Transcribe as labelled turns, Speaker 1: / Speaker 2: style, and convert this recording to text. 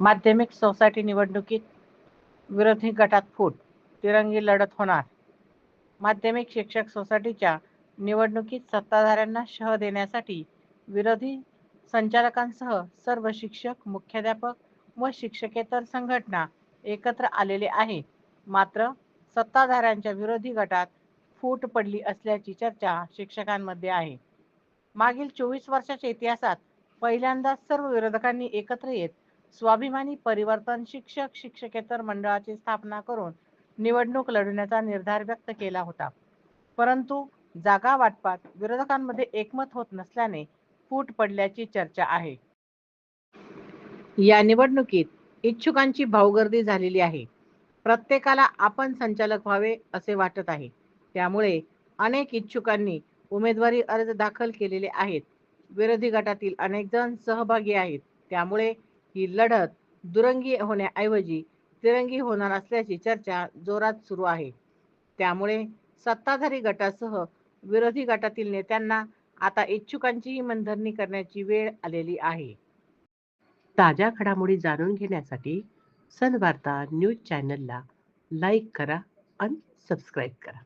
Speaker 1: माध्यमिक सोसायटी निवडणुकीत विरोधी गटात फूट तिरंगी लढत होणार. माध्यमिक शिक्षक सोसायटीच्या निवडणुकीत सत्ताधाऱ्यांना शह देण्यासाठी विरोधी संचालकांसह सर्व शिक्षक मुख्याध्यापक व शिक्षकेतर संघटना एकत्र आलेले आहे. मात्र सत्ताधाऱ्यांच्या विरोधी गटात फूट पडली असल्याची चर्चा शिक्षकांमध्ये आहे. मागील चोवीस वर्षाच्या इतिहासात पहिल्यांदाच सर्व विरोधकांनी एकत्र येत स्वाभिमानी परिवर्तन शिक्षक शिक्षकेतर मंडळाची स्थापना करून निवडणूक लढवण्याचा निर्धार व्यक्त केला होता. परंतु जागा वाटपात विरोधकांमध्ये एकमत होत नसल्याने फूट पडल्याची चर्चा आहे. या निवडणुकीत इच्छुकांची भाऊगर्दी झालेली आहे. प्रत्येकाला आपण संचालक व्हावे असे वाटत आहे. त्यामुळे अनेक इच्छुकांनी उमेदवारी अर्ज दाखल केलेले आहेत. विरोधी गटातील अनेक जण सहभागी आहेत. त्यामुळे ही लढत दुरंगी होण्याऐवजी तिरंगी होणार असल्याची चर्चा जोरात सुरू आहे. त्यामुळे सत्ताधारी गटासह विरोधी गटातील नेत्यांना आता इच्छुकांचीही मनधरणी करण्याची वेळ आलेली आहे. ताज्या घडामोडी जाणून घेण्यासाठी सनवार्ता न्यूज चॅनलला लाईक करा आणि सबस्क्राईब करा.